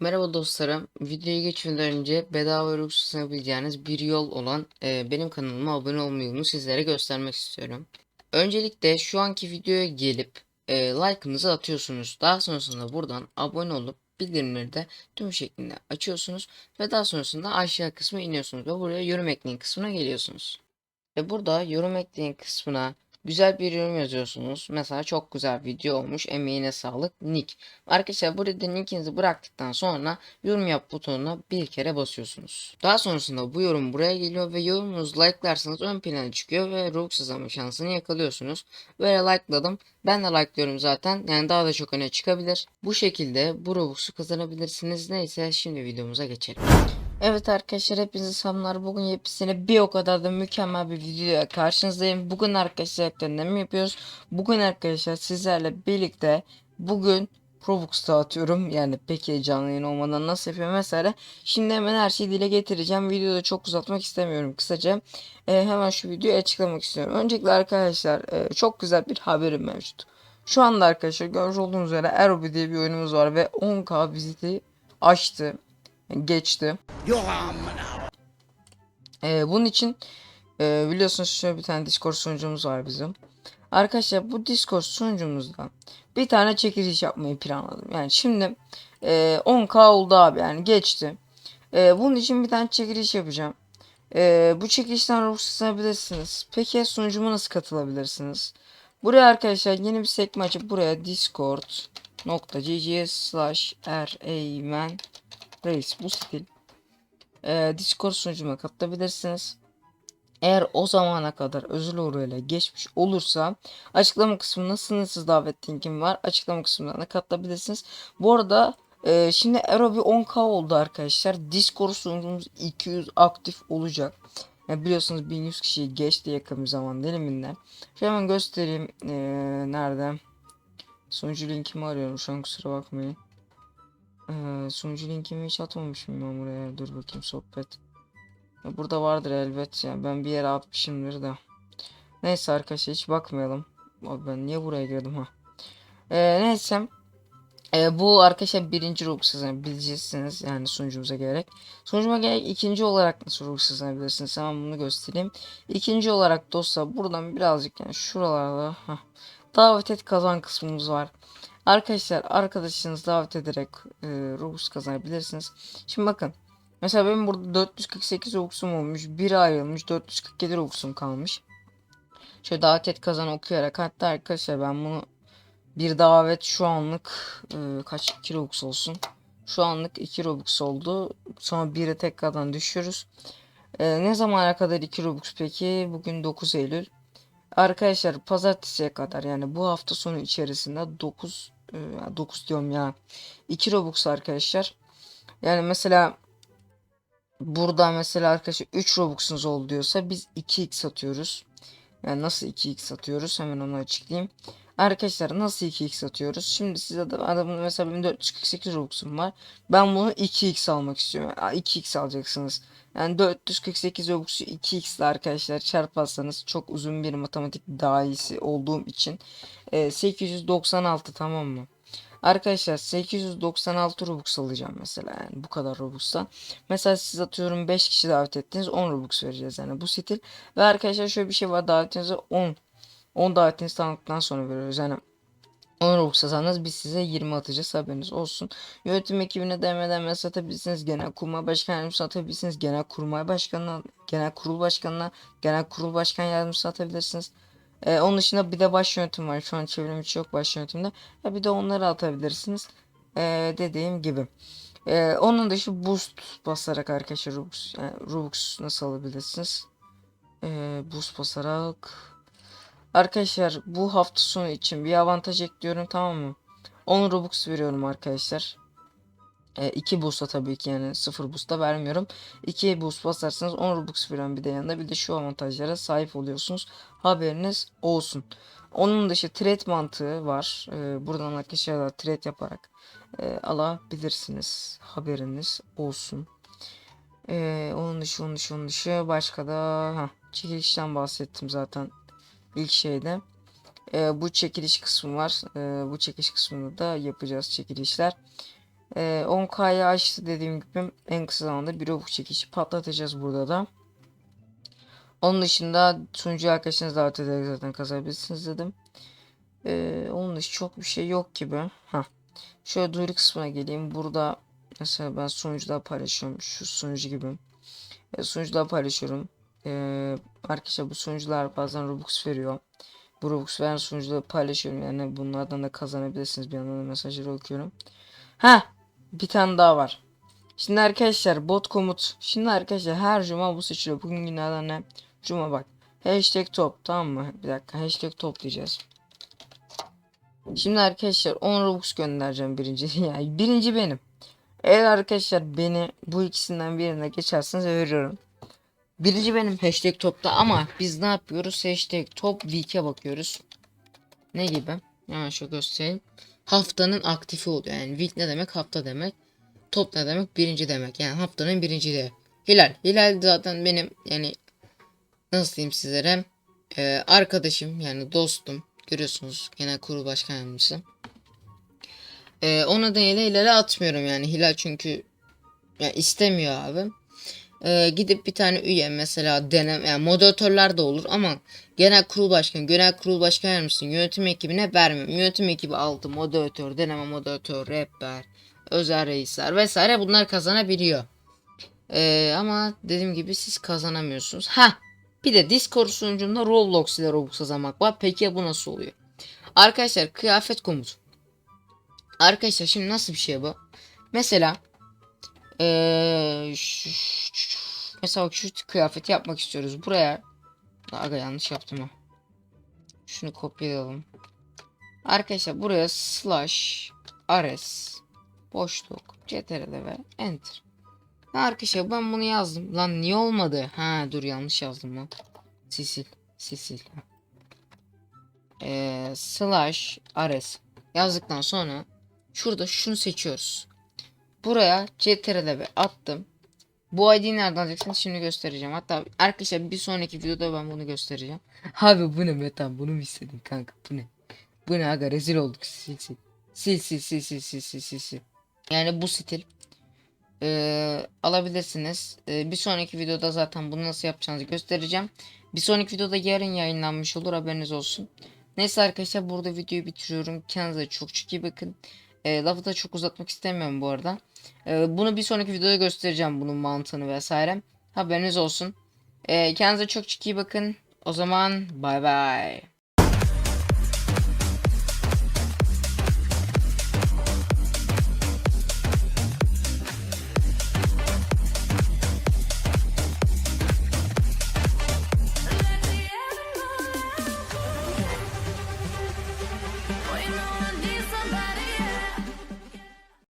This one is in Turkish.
Merhaba dostlarım. Videoya geçmeden önce bedava Robux sanabileceğiniz bir yol olan e, benim kanalıma abone olma yolunu sizlere göstermek istiyorum. Öncelikle şu anki videoya gelip e, like'ınızı atıyorsunuz. Daha sonrasında buradan abone olup bildirimleri de tüm şeklinde açıyorsunuz ve daha sonrasında aşağı kısmı iniyorsunuz ve buraya yorum ekleyin kısmına geliyorsunuz. Ve burada yorum ekleyin kısmına güzel bir yorum yazıyorsunuz. Mesela çok güzel video olmuş. Emeğine sağlık. Nick. Arkadaşlar burada nickinizi bıraktıktan sonra yorum yap butonuna bir kere basıyorsunuz. Daha sonrasında bu yorum buraya geliyor ve yorumunuzu like'larsanız ön plana çıkıyor ve Robux kazanma şansını yakalıyorsunuz. Böyle like'ladım. Ben de like'lıyorum zaten. Yani daha da çok öne çıkabilir. Bu şekilde bu Robux'u kazanabilirsiniz. Neyse şimdi videomuza geçelim. Evet arkadaşlar hepinize selamlar. Bugün yepyeni bir o kadar da mükemmel bir videoya karşınızdayım. Bugün arkadaşlar ekranında yapıyoruz? Bugün arkadaşlar sizlerle birlikte bugün Robux dağıtıyorum. Yani pek heyecanlı yayın olmadan nasıl yapıyorum mesela. Şimdi hemen her şeyi dile getireceğim. Videoda çok uzatmak istemiyorum kısaca. Ee, hemen şu videoyu açıklamak istiyorum. Öncelikle arkadaşlar e, çok güzel bir haberim mevcut. Şu anda arkadaşlar görmüş olduğunuz üzere Aerobi diye bir oyunumuz var ve 10k viziti açtı. Geçti. Ee, bunun için e, biliyorsunuz şöyle bir tane Discord sunucumuz var bizim. Arkadaşlar bu Discord sunucumuzda bir tane çekiliş yapmayı planladım. Yani şimdi e, 10k oldu abi yani geçti. E, bunun için bir tane çekiliş yapacağım. E, bu çekilişten ruhsatlanabilirsiniz. Peki sunucuma nasıl katılabilirsiniz? Buraya arkadaşlar yeni bir sekme açıp buraya discord.gg slash reis bu stil e, Discord sunucuma katılabilirsiniz. Eğer o zamana kadar özel uğruyla geçmiş olursa açıklama kısmında sınırsız davet linkim var. Açıklama kısmından da katılabilirsiniz. Bu arada e, şimdi Aerobi 10k oldu arkadaşlar. Discord sunucumuz 200 aktif olacak. Yani biliyorsunuz 1100 kişiyi geçti yakın bir zaman diliminden. Şöyle hemen göstereyim. E, nerede? Sunucu linkimi arıyorum şu an kusura bakmayın. Ee, sunucu linkimi hiç atmamışım ben buraya. Dur bakayım sohbet. Burada vardır elbet ya. Ben bir yere atmışımdır da. Neyse arkadaşlar hiç bakmayalım. Abi ben niye buraya girdim ha? Ee, neyse. Ee, bu arkadaşlar birinci Robux kazanabileceksiniz yani sunucumuza gerek. Sunucuma gerek ikinci olarak nasıl Robux kazanabilirsiniz hemen bunu göstereyim. İkinci olarak dostlar buradan birazcık yani şuralarda heh, davet et kazan kısmımız var. Arkadaşlar arkadaşınız davet ederek e, Robux kazanabilirsiniz. Şimdi bakın. Mesela benim burada 448 Robux'um olmuş. Bir ayrılmış. 447 Robux'um kalmış. Şöyle davet et kazan okuyarak. Hatta arkadaşlar ben bunu bir davet şu anlık e, kaç 2 Robux olsun. Şu anlık 2 Robux oldu. Sonra 1'e tekrardan düşüyoruz. E, ne zamana kadar 2 Robux peki? Bugün 9 Eylül. Arkadaşlar pazartesiye kadar yani bu hafta sonu içerisinde 9 e, 9 diyorum ya. 2 Robux arkadaşlar. Yani mesela burada mesela arkadaşlar 3 Robux'unuz oldu diyorsa biz 2x atıyoruz. Yani nasıl 2x atıyoruz hemen onu açıklayayım. Arkadaşlar nasıl 2x atıyoruz? Şimdi size adam, adamın mesela benim 448 Robux'um var. Ben bunu 2x almak istiyorum. Yani 2x alacaksınız. Yani 448 Robux'u 2x ile arkadaşlar çarparsanız çok uzun bir matematik dahisi olduğum için e, 896 tamam mı? Arkadaşlar 896 Robux alacağım mesela yani bu kadar Robux'ta. Mesela siz atıyorum 5 kişi davet ettiniz 10 Robux vereceğiz yani bu stil. Ve arkadaşlar şöyle bir şey var davetinize 10 10 davetinizi tanıdıktan sonra veriyoruz. Yani 10 Robux kazandınız biz size 20 atacağız haberiniz olsun. Yönetim ekibine demeden mesaj atabilirsiniz. Genel kurmay başkan yardımcısı atabilirsiniz. Genel kurmay başkanına, genel kurul başkanına, genel kurul başkan yardımcısı atabilirsiniz. Ee, onun dışında bir de baş yönetim var. Şu an çevrim içi yok baş yönetimde. Ya bir de onları atabilirsiniz. Ee, dediğim gibi. Ee, onun dışı boost basarak arkadaşlar Robux, yani Robux nasıl alabilirsiniz? Ee, boost basarak Arkadaşlar bu hafta sonu için bir avantaj ekliyorum tamam mı? 10 Robux veriyorum arkadaşlar. 2 e, boost'a tabii ki yani 0 boost'a vermiyorum. 2 boost basarsanız 10 Robux veriyorum bir de yanında bir de şu avantajlara sahip oluyorsunuz. Haberiniz olsun. Onun dışı trade mantığı var. Ee, buradan arkadaşlar trade yaparak e, alabilirsiniz. Haberiniz olsun. Ee, onun dışı onun dışı onun dışı başka da heh, çekilişten bahsettim zaten ilk şeyde. E, bu çekiliş kısmı var. E, bu çekiliş kısmında da yapacağız çekilişler. Ee, 10K'yı açtı dediğim gibi en kısa zamanda bir Robux çekişi patlatacağız burada da. Onun dışında sunucu arkadaşınızı davet ederek zaten kazanabilirsiniz dedim. Ee, onun dışı çok bir şey yok gibi. Hah. Şöyle duyuru kısmına geleyim. Burada mesela ben sunucuda paylaşıyorum. Şu sunucu gibi. E, sunucuda paylaşıyorum. Ee, arkadaşlar bu sunucular bazen Robux veriyor. Bu Robux veren sunucuda paylaşıyorum. Yani bunlardan da kazanabilirsiniz. Bir yandan da mesajları okuyorum. Ha, bir tane daha var. Şimdi arkadaşlar bot komut. Şimdi arkadaşlar her cuma bu seçiliyor. Bugün günlerden ne? Cuma bak. Hashtag top tamam mı? Bir dakika hashtag top diyeceğiz. Şimdi arkadaşlar 10 Robux göndereceğim birinci. Yani birinci benim. Eğer arkadaşlar beni bu ikisinden birine geçerseniz veriyorum. Birinci benim hashtag topta ama biz ne yapıyoruz? Hashtag top week'e bakıyoruz. Ne gibi? Hemen şöyle göstereyim. Haftanın aktifi oluyor. Yani week ne demek? Hafta demek. Top ne demek? Birinci demek. Yani haftanın birinci de. Hilal. Hilal zaten benim yani nasıl diyeyim sizlere Ee, arkadaşım yani dostum. Görüyorsunuz genel kurul başkan yardımcısı. Ee, o nedeniyle Hilal'e atmıyorum yani. Hilal çünkü yani istemiyor abi. Ee, gidip bir tane üye mesela denem yani moderatörler de olur ama genel kurul başkanı, genel kurul başkan yardımcısı yönetim ekibine vermiyorum. Yönetim ekibi altı moderatör, deneme moderatör, rehber, özel reisler vesaire bunlar kazanabiliyor. Ee, ama dediğim gibi siz kazanamıyorsunuz. Ha bir de Discord sunucunda Roblox ile Robux kazanmak var. Peki ya bu nasıl oluyor? Arkadaşlar kıyafet komutu. Arkadaşlar şimdi nasıl bir şey bu? Mesela ee, mesela şu kıyafeti yapmak istiyoruz. Buraya aga yanlış yaptım ha. Şunu kopyalayalım. Arkadaşlar buraya slash rs boşluk ctrl ve enter. Ha arkadaşlar ben bunu yazdım. Lan niye olmadı? Ha dur yanlış yazdım lan. Sisil. Sisil. Ee, slash rs yazdıktan sonra şurada şunu seçiyoruz. Buraya ctrl ve attım. Bu ID'yi nereden alacaksınız şimdi göstereceğim. Hatta arkadaşlar bir sonraki videoda ben bunu göstereceğim. Abi bu ne Metan bunu mu istedin kanka bu ne? Bu ne aga rezil olduk sil sil. Sil sil sil sil sil sil sil sil. Yani bu stil. Ee, alabilirsiniz. Ee, bir sonraki videoda zaten bunu nasıl yapacağınızı göstereceğim. Bir sonraki videoda yarın yayınlanmış olur haberiniz olsun. Neyse arkadaşlar burada videoyu bitiriyorum. Kendinize çok çok iyi bakın. Ee, lafı da çok uzatmak istemiyorum bu arada. Ee, bunu bir sonraki videoda göstereceğim bunun mantığını vesaire. Haberiniz olsun. Ee, kendinize çok iyi bakın. O zaman bay bay.